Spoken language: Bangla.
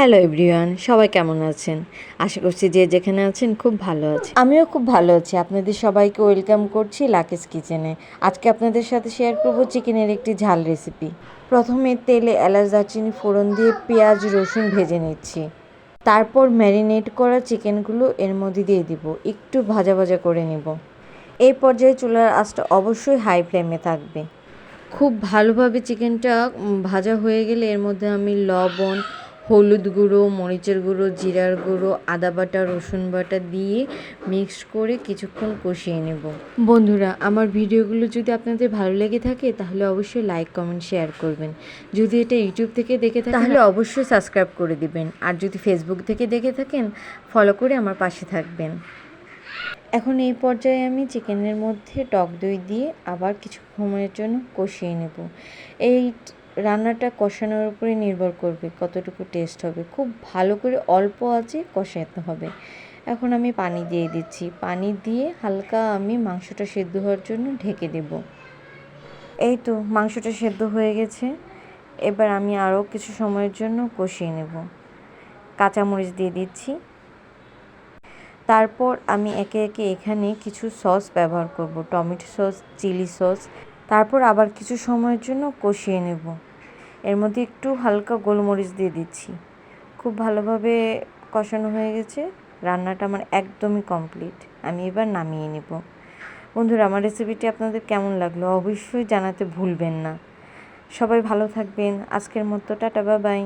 হ্যালো এভরিওয়ান সবাই কেমন আছেন? আশা করছি যে যেখানে আছেন খুব ভালো আছে আমিও খুব ভালো আছি। আপনাদের সবাইকে ওয়েলকাম করছি লাকেশ কিচেনে। আজকে আপনাদের সাথে শেয়ার করব চিকেনের একটি ঝাল রেসিপি। প্রথমে তেলে এলাচ দারচিনি ফোড়ন দিয়ে পেঁয়াজ রসুন ভেজে নিচ্ছি। তারপর ম্যারিনেট করা চিকেনগুলো এর মধ্যে দিয়ে দিব। একটু ভাজা ভাজা করে নিব। এই পর্যায়ে চুলার আঁচটা অবশ্যই হাই ফ্লেমে থাকবে। খুব ভালোভাবে চিকেনটা ভাজা হয়ে গেলে এর মধ্যে আমি লবণ হলুদ গুঁড়ো মরিচের গুঁড়ো জিরার গুঁড়ো আদা বাটা রসুন বাটা দিয়ে মিক্স করে কিছুক্ষণ কষিয়ে নেব। বন্ধুরা আমার ভিডিওগুলো যদি আপনাদের ভালো লেগে থাকে তাহলে অবশ্যই লাইক কমেন্ট শেয়ার করবেন। যদি এটা ইউটিউব থেকে দেখে থাকেন তাহলে অবশ্যই সাবস্ক্রাইব করে দিবেন। আর যদি ফেসবুক থেকে দেখে থাকেন ফলো করে আমার পাশে থাকবেন। এখন এই পর্যায়ে আমি চিকেনের মধ্যে টক দই দিয়ে আবার কিছু সময়ের জন্য কষিয়ে নেব। এই রান্নাটা কষানোর উপরে নির্ভর করবে কতটুকু টেস্ট হবে। খুব ভালো করে অল্প আছে কষাতে হবে। এখন আমি পানি দিয়ে দিচ্ছি। পানি দিয়ে হালকা আমি মাংসটা সেদ্ধ হওয়ার জন্য ঢেকে দেব। এই তো মাংসটা সেদ্ধ হয়ে গেছে। এবার আমি আরও কিছু সময়ের জন্য কষিয়ে নেব। কাঁচামরিচ দিয়ে দিচ্ছি। তারপর আমি একে একে এখানে কিছু সস ব্যবহার করব। Tomato sauce, chilli sauce. তারপর আবার কিছু সময়ের জন্য কষিয়ে নেব। এর মধ্যে একটু হালকা গোলমরিচ দিয়ে দিচ্ছি। খুব ভালোভাবে কষানো হয়ে গেছে। রান্নাটা আমার একদমই কমপ্লিট। আমি এবার নামিয়ে নেব। বন্ধুরা, আমার রেসিপিটি আপনাদের কেমন লাগল অবশ্যই জানাতে ভুলবেন না। সবাই ভালো থাকবেন। আজকের মতো টাটা বাই